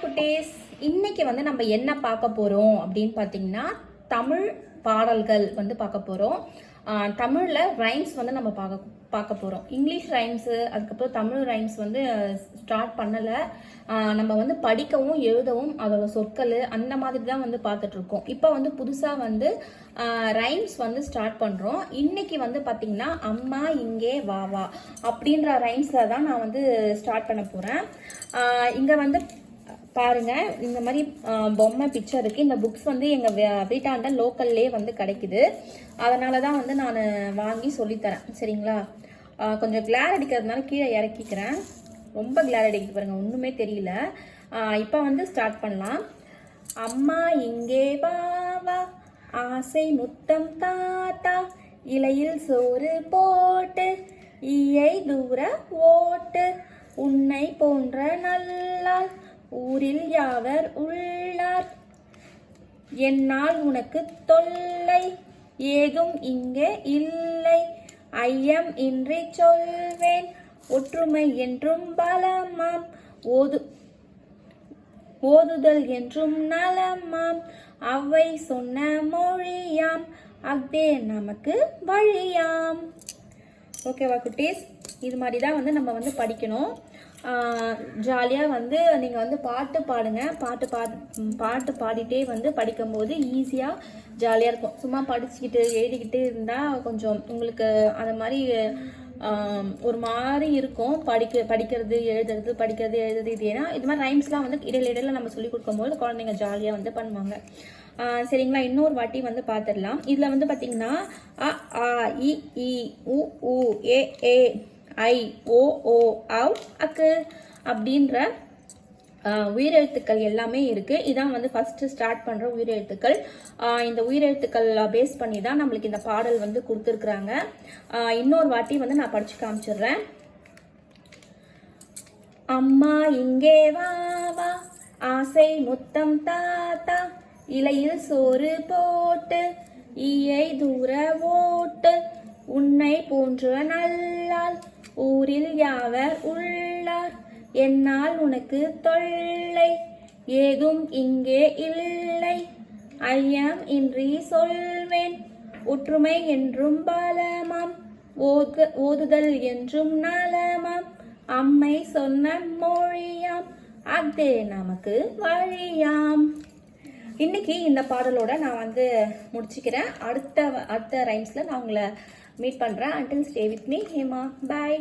குட்டீஸ் இன்னைக்கு வந்து நம்ம என்ன பார்க்க போகிறோம் அப்படின்னு பார்த்தீங்கன்னா தமிழ் பாடல்கள் வந்து பார்க்க போகிறோம் தமிழில் ரைம்ஸ் வந்து நம்ம பார்க்க பார்க்க போகிறோம் இங்கிலீஷ் ரைம்ஸு அதுக்கப்புறம் தமிழ் ரைம்ஸ் வந்து ஸ்டார்ட் பண்ணலை. நம்ம வந்து படிக்கவும் எழுதவும் அதோட சொற்கள் அந்த மாதிரி தான் வந்து பார்த்துட்ருக்கோம் இப்போ வந்து புதுசாக வந்து ரைம்ஸ் வந்து ஸ்டார்ட் பண்ணுறோம் இன்னைக்கு வந்து பார்த்திங்கன்னா அம்மா இங்கே வா வா அப்படின்ற ரைம்ஸில் தான் நான் வந்து ஸ்டார்ட் பண்ண போகிறேன் இங்கே வந்து பாருங்க இந்த மாதிரி பொம்மை பிக்சர் இருக்குது இந்த புக்ஸ் வந்து எங்கள் வீட்டாண்ட லோக்கல்லே வந்து கிடைக்குது. அதனால தான் வந்து நான் வாங்கி சொல்லித்தரேன். சரிங்களா? கொஞ்சம் கிளார் அடிக்கிறதுனால கீழே இறக்கிக்கிறேன். ரொம்ப கிளார் அடிக்குது பாருங்கள் ஒன்றுமே தெரியல. இப்போ வந்து ஸ்டார்ட் பண்ணலாம். அம்மா இங்கே வா வா. ஆசை முத்தம் தாத்தா. இலையில் சோறு போட்டு ஈயை தூர ஓட்டு. உன்னை போன்ற நல்லால் ஊரில் யாவர் உள்ளார். என்னால் உனக்கு தொல்லை ஏதும் இங்கே இல்லை. ஐயம் இன்றி சொல்வேன் ஒற்றுமை என்றும் பலமாம். ஓது ஓதுதல் என்றும் நலமாம். அவை சொன்ன மொழியாம் அஃதே நமக்கு வழியாம். ஓகேவா குட்டீஸ்? இது மாதிரி தான் வந்து நம்ம வந்து படிக்கணும். ஜாலியாக வந்து நீங்கள் வந்து பாட்டு பாடுங்க. பாட்டு பா பாட்டு பாடிட்டே வந்து படிக்கும்போது ஈஸியாக ஜாலியாக இருக்கும். சும்மா படிச்சுக்கிட்டு எழுதிக்கிட்டு இருந்தால் கொஞ்சம் உங்களுக்கு அந்த மாதிரி ஒரு மாதிரி இருக்கும். படிக்க படிக்கிறது எழுதுறது படிக்கிறது எழுதுறது இது ஏன்னா இது மாதிரி ரைம்ஸ்லாம் வந்து இடையில இடையில நம்ம சொல்லி கொடுக்கும்போது குழந்தைங்க ஜாலியாக வந்து பண்ணுவாங்க. சரிங்களா? இன்னொரு வாட்டி வந்து பார்த்துடலாம் இதில் வந்து பார்த்தீங்கன்னா அ ஆ இ உ உ ஏ ஏ ஐ ஓ ஓ அவ் அக்கு அப்படின்ற உயிரெழுத்துக்கள் எல்லாமே இருக்குது இதான் வந்து ஃபஸ்ட்டு ஸ்டார்ட் பண்ணுற உயிரெழுத்துக்கள் இந்த உயிரெழுத்துக்கள் பேஸ் பண்ணி தான் நம்மளுக்கு இந்த பாடல் வந்து கொடுத்துருக்குறாங்க. இன்னொரு வாட்டி வந்து நான் படிச்சு காமிச்சிடுறேன். அம்மா இங்கே வா வா. ஆசை முத்தம் தாத்தா. இலையில் சோறு போட்டு ஈயை தூர ஓட்டு. உன்னை போன்ற நல்லால் ஊரில் யாவர் உள்ளார்? என்னால் உனக்கு தொல்லை ஏதும் இங்கே இல்லை. ஐயம் இன்றி சொல்வேன் ஒற்றுமை என்றும் பலமாம் ஓது ஓதுதல் என்றும் நலமாம். அம்மை சொன்ன மொழியாம் அதே நமக்கு வழியாம். இன்னைக்கு இந்த பாடலோட நான் வந்து முடிச்சுக்கிறேன். அடுத்த அடுத்த ரைம்ஸில் நான் உங்களை மீட் பண்ணுறேன் until stay with me Hema. Bye